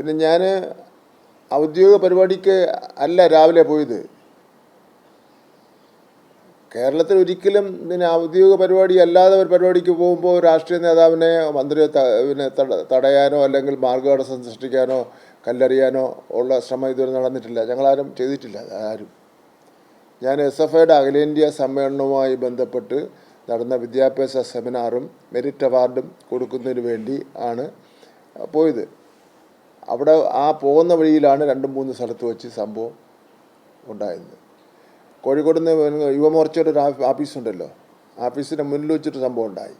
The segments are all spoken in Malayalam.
പിന്നെ ഞാൻ ഔദ്യോഗിക പരിപാടിക്ക് അല്ല രാവിലെ പോയത്. കേരളത്തിൽ ഒരിക്കലും പിന്നെ ഔദ്യോഗിക പരിപാടി അല്ലാതെ ഒരു പരിപാടിക്ക് പോകുമ്പോൾ രാഷ്ട്രീയ നേതാവിനെ മന്ത്രിയെ പിന്നെ തട- തടയാനോ അല്ലെങ്കിൽ മാർഗതടസ്സം സൃഷ്ടിക്കാനോ കല്ലെറിയാനോ ഉള്ള ശ്രമം ഇതുവരെ നടന്നിട്ടില്ല. ഞങ്ങളാരും ചെയ്തിട്ടില്ല ആരും. ഞാൻ എസ് എഫ് ഐയുടെ അഖിലേന്ത്യാ സമ്മേളനവുമായി ബന്ധപ്പെട്ട് നടന്ന വിദ്യാഭ്യാസ സെമിനാറും മെറിറ്റ് അവാർഡും കൊടുക്കുന്നതിന് വേണ്ടി ആണ് പോയത്. അവിടെ ആ പോകുന്ന വഴിയിലാണ് രണ്ട് മൂന്ന് സ്ഥലത്ത് വെച്ച് സംഭവം ഉണ്ടായത് കോഴിക്കോട് നിന്ന് യുവമോർച്ചയുടെ ഒരു ആഫീസുണ്ടല്ലോ ആഫീസിന്റെ മുന്നിൽ വെച്ചിട്ട് സംഭവം ഉണ്ടായി.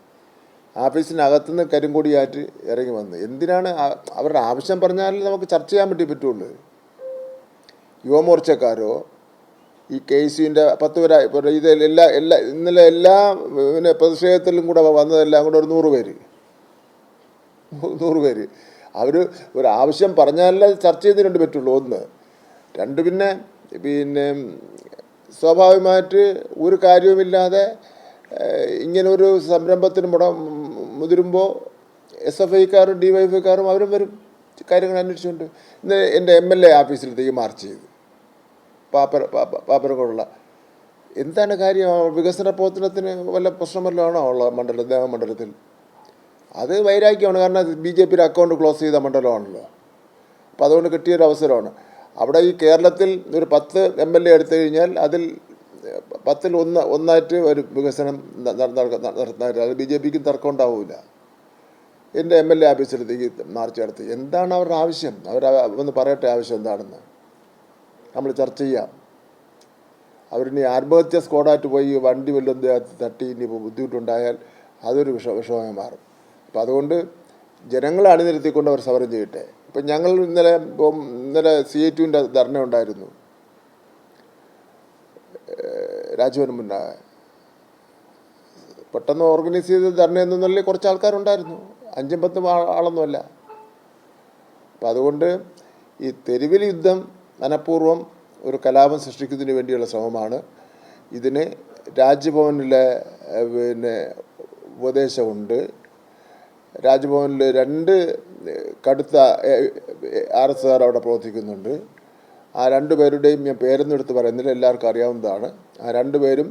ആഫീസിനകത്തുനിന്ന് കരിങ്കൊടിയായിട്ട് ഇറങ്ങി വന്നു. എന്തിനാണ് അവരുടെ ആവശ്യം പറഞ്ഞാൽ നമുക്ക് ചർച്ച ചെയ്യാൻ വേണ്ടി പറ്റുള്ളൂ. യുവമോർച്ചക്കാരോ ഈ കെ സിന്റെ പത്ത് പേരാ ഇത് എല്ലാ എല്ലാ ഇന്നലെ എല്ലാ പിന്നെ പ്രതിഷേധത്തിലും കൂടെ വന്നതെല്ലാം കൂടെ ഒരു നൂറ് പേര്. നൂറ് പേര്. അവർ ഒരു ആവശ്യം പറഞ്ഞാലേ ചർച്ച ചെയ്തിട്ട് പറ്റുള്ളൂ. ഒന്ന് രണ്ട് പിന്നെ പിന്നെ സ്വാഭാവികമായിട്ട് ഒരു കാര്യവുമില്ലാതെ ഇങ്ങനൊരു സംരംഭത്തിന് മുട മുതിരുമ്പോൾ എസ് എഫ് ഐക്കാരും ഡി വൈ എഫ് ഐക്കാരും അവരും വരും കാര്യങ്ങൾ അന്വേഷിച്ചുകൊണ്ട്. ഇന്ന് എന്റെ എം എൽ എ ഓഫീസിലത്തേക്ക് മാർച്ച് ചെയ്തു. പാപ്പര പാപ്പരക്കുള്ള എന്താണ് കാര്യം? വികസന പ്രവർത്തനത്തിന് വല്ല പ്രശ്നം വല്ലതും ആണോ ഉള്ള മണ്ഡലം ദേവമണ്ഡലത്തിൽ അത് വൈരാഗ്യമാണ്. കാരണം ബി ജെ പിയുടെ അക്കൗണ്ട് ക്ലോസ് ചെയ്ത മണ്ഡലമാണല്ലോ. അപ്പോൾ അതുകൊണ്ട് കിട്ടിയൊരു അവസരമാണ്. അവിടെ ഈ കേരളത്തിൽ ഒരു പത്ത് എം എൽ എ എടുത്തു കഴിഞ്ഞാൽ അതിൽ പത്തിൽ ഒന്ന് ഒന്നായിട്ട് ഒരു വികസനം ന- ന- നടക്ക- നടത്തുന്നതായിട്ട് അത് ബി ജെ പിക്ക് തർക്കം ഉണ്ടാവില്ല എന്റെ എം എൽ എ ആഫീസിലെത്തി മാർച്ച് നടത്തി എന്താണ് അവരുടെ ആവശ്യം? അവർ ഒന്ന് പറയട്ടെ ആവശ്യം എന്താണെന്ന്. നമ്മൾ ചർച്ച ചെയ്യാം. അവരിനി ആത്മഹത്യ സ്ക്വാഡായിട്ട് പോയി വണ്ടി വല്ലതും തട്ടി ഇനി ബുദ്ധിമുട്ടുണ്ടായാൽ അതൊരു വിഷ വിഷമമായി മാറും. അപ്പം അതുകൊണ്ട് ജനങ്ങളെ അണിനിരത്തിക്കൊണ്ട് അവർ സമരം ചെയ്യട്ടെ. ഇപ്പം ഞങ്ങൾ ഇന്നലെ ഇന്നലെ സി ഐ ടുവിന്റെ ധർണ ഉണ്ടായിരുന്നു രാജ്ഭവന് മുന്നേ പെട്ടെന്ന് ഓർഗനൈസ് ചെയ്ത ധർണയെന്നല്ലേ കുറച്ച് ആൾക്കാരുണ്ടായിരുന്നു. അഞ്ചും പത്തും ആളൊന്നുമല്ല. അപ്പം അതുകൊണ്ട് ഈ തെരുവിൽ യുദ്ധം മനഃപൂർവം ഒരു കലാപം സൃഷ്ടിക്കുന്നതിന് വേണ്ടിയുള്ള ശ്രമമാണ്. ഇതിന് രാജ്ഭവനിലെ പിന്നെ ഉപദേശമുണ്ട്. രാജ്ഭവനിൽ രണ്ട് കടുത്ത ആർ എസ് ആർ അവിടെ പ്രവർത്തിക്കുന്നുണ്ട്. ആ രണ്ടു പേരുടെയും ഞാൻ പേരൊന്നും എടുത്ത് പറയുന്നില്ല എല്ലാവർക്കും അറിയാവുന്നതാണ്. ആ രണ്ടു പേരും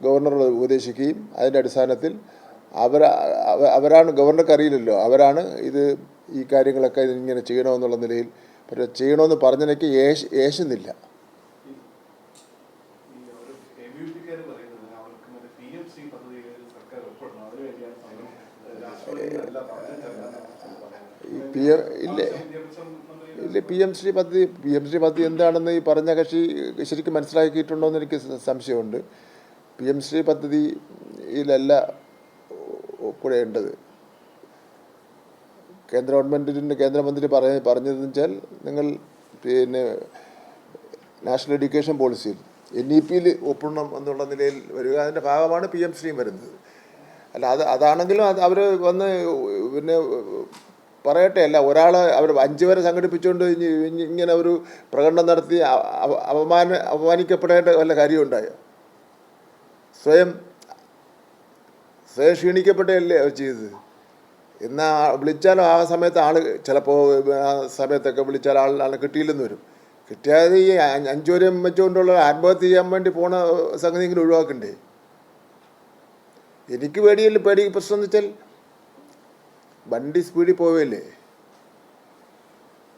ഗവർണറെ ഉപദേശിക്കുകയും അതിന്റെ അടിസ്ഥാനത്തിൽ അവർ അവരാണ് ഗവർണർക്ക് അറിയില്ലല്ലോ അവരാണ് ഇത് ഈ കാര്യങ്ങളൊക്കെ ഇങ്ങനെ ചെയ്യണമെന്നുള്ള നിലയിൽ. പക്ഷേ ചെയ്യണമെന്ന് പറഞ്ഞതിനൊക്കെ ഏശ് ഏശുന്നില്ല. സർക്കാർ പി ഇല്ലേ? ഇല്ല പി എം ശ്രീ പദ്ധതി പി എം ശ്രീ പദ്ധതി എന്താണെന്ന് ഈ പറഞ്ഞ കക്ഷി ശരിക്കും മനസ്സിലാക്കിയിട്ടുണ്ടോ എന്ന് എനിക്ക് സംശയമുണ്ട്. പി എം ശ്രീ പദ്ധതിയിലല്ല ഒപ്പിടേണ്ടത്. കേന്ദ്ര ഗവൺമെന്റിന്റെ കേന്ദ്രമന്ത്രി പറഞ്ഞ പറഞ്ഞതെന്ന് വെച്ചാൽ നിങ്ങൾ പിന്നെ നാഷണൽ എഡ്യൂക്കേഷൻ പോളിസിയിൽ എൻ ഇ പിയിൽ ഒപ്പിടണം എന്നുള്ള നിലയിൽ വരിക. അതിന്റെ ഭാഗമാണ് പി എം ശ്രീയും വരുന്നത്. അല്ല അത് അതാണെങ്കിലും അത് അവർ വന്ന് പിന്നെ പറയട്ടെ അല്ല ഒരാൾ അവർ അഞ്ച് പേരെ സംഘടിപ്പിച്ചുകൊണ്ട് ഇങ്ങനെ ഒരു പ്രകടനം നടത്തി അപമാന അപമാനിക്കപ്പെടേണ്ട വല്ല കാര്യമുണ്ടായോ? സ്വയം സ്വയം ക്ഷീണിക്കപ്പെട്ടല്ലേ അവർ ചെയ്തത്? എന്നാൽ വിളിച്ചാലും ആ സമയത്ത് ആൾ ചിലപ്പോൾ ആ സമയത്തൊക്കെ വിളിച്ചാൽ ആൾ ആളെ കിട്ടിയില്ലെന്ന് വരും. കിട്ടിയാതെ ഈ അ- അഞ്ചു വരെയും വെച്ചുകൊണ്ടുള്ള ആത്മഹത്യ ചെയ്യാൻ വേണ്ടി പോണ സംഗതി എങ്കിലും ഒഴിവാക്കണ്ടേ? എനിക്ക് പേടിയല്ല പേടി പ്രശ്നം എന്ന് വെച്ചാൽ വണ്ടി സ്പീഡിൽ പോവുകയല്ലേ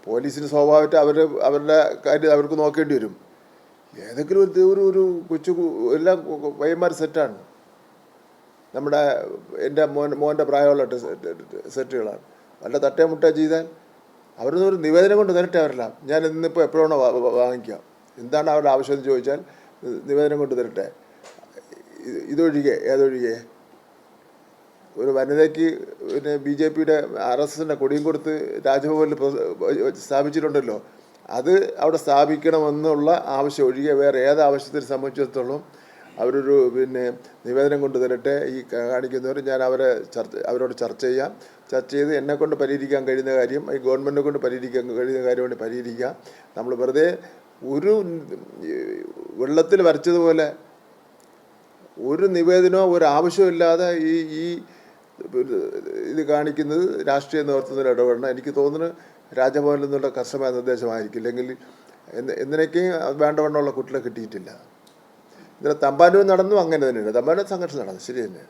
പോലീസിന് സ്വാഭാവികമായിട്ട് അവർ അവരുടെ കാര്യം അവർക്ക് നോക്കേണ്ടി വരും. ഏതെങ്കിലും ഒരു ഒരു ഒരു കൊച്ചു എല്ലാം പയ്യന്മാർ സെറ്റാണ് നമ്മുടെ എന്റെ മോൻ മോന്റെ പ്രായമുള്ള സെറ്റുകളാണ് വല്ല തട്ടേ മുട്ട ചെയ്താൽ അവരുടെ ഒരു നിവേദനം കൊണ്ട് തരട്ടെ അവരെല്ലാം ഞാൻ ഇന്നിപ്പോൾ എപ്പോഴാണോ വാങ്ങിക്കാം എന്താണ് അവരുടെ ആവശ്യം എന്ന് ചോദിച്ചാൽ നിവേദനം കൊണ്ട് തരട്ടെ. ഇത് ഇതൊഴികെ ഏതൊഴികെ? ഒരു വനിതയ്ക്ക് പിന്നെ ബി ജെ പിയുടെ ആർ എസ് എസിന്റെ കൊടിയും കൊടുത്ത് രാജ്ഭവനിൽ സ്ഥാപിച്ചിട്ടുണ്ടല്ലോ. അത് അവിടെ സ്ഥാപിക്കണമെന്നുള്ള ആവശ്യം ഒഴികെ വേറെ ഏത് ആവശ്യത്തിന് സംബന്ധിച്ചിടത്തോളം അവരൊരു പിന്നെ നിവേദനം കൊണ്ടു തരട്ടെ ഈ കാണിക്കുന്നവർ ഞാൻ അവരെ ചർച്ച അവരോട് ചർച്ച ചെയ്യാം. ചർച്ച ചെയ്ത് എന്നെ കൊണ്ട് പരിഹരിക്കാൻ കഴിയുന്ന കാര്യം ഈ ഗവൺമെന്റിനെ കൊണ്ട് പരിഹരിക്കാൻ കഴിയുന്ന കാര്യം കൊണ്ട് പരിഹരിക്കാം. നമ്മൾ വെറുതെ ഒരു വെള്ളത്തിൽ വരച്ചതുപോലെ ഒരു നിവേദനമോ ഒരു ആവശ്യമില്ലാതെ ഈ ഈ ഇത് കാണിക്കുന്നത് രാഷ്ട്രീയ നേതൃത്വത്തിൽ ഇടപെടണം. എനിക്ക് തോന്നുന്നു രാജഭവനിൽ നിന്നുള്ള കർശനമായ നിർദ്ദേശമായിരിക്കും ഇല്ലെങ്കിൽ എന്ന് എന്തിനൊക്കെയും വേണ്ടവണ്ണമുള്ള കുട്ടികളെ കിട്ടിയിട്ടില്ല. ഇന്നലെ തമ്പാനൂർ നടന്നു അങ്ങനെ തന്നെയാണ് തമ്പാനൂർ സംഘർഷം നടന്നു. ശരി തന്നെ.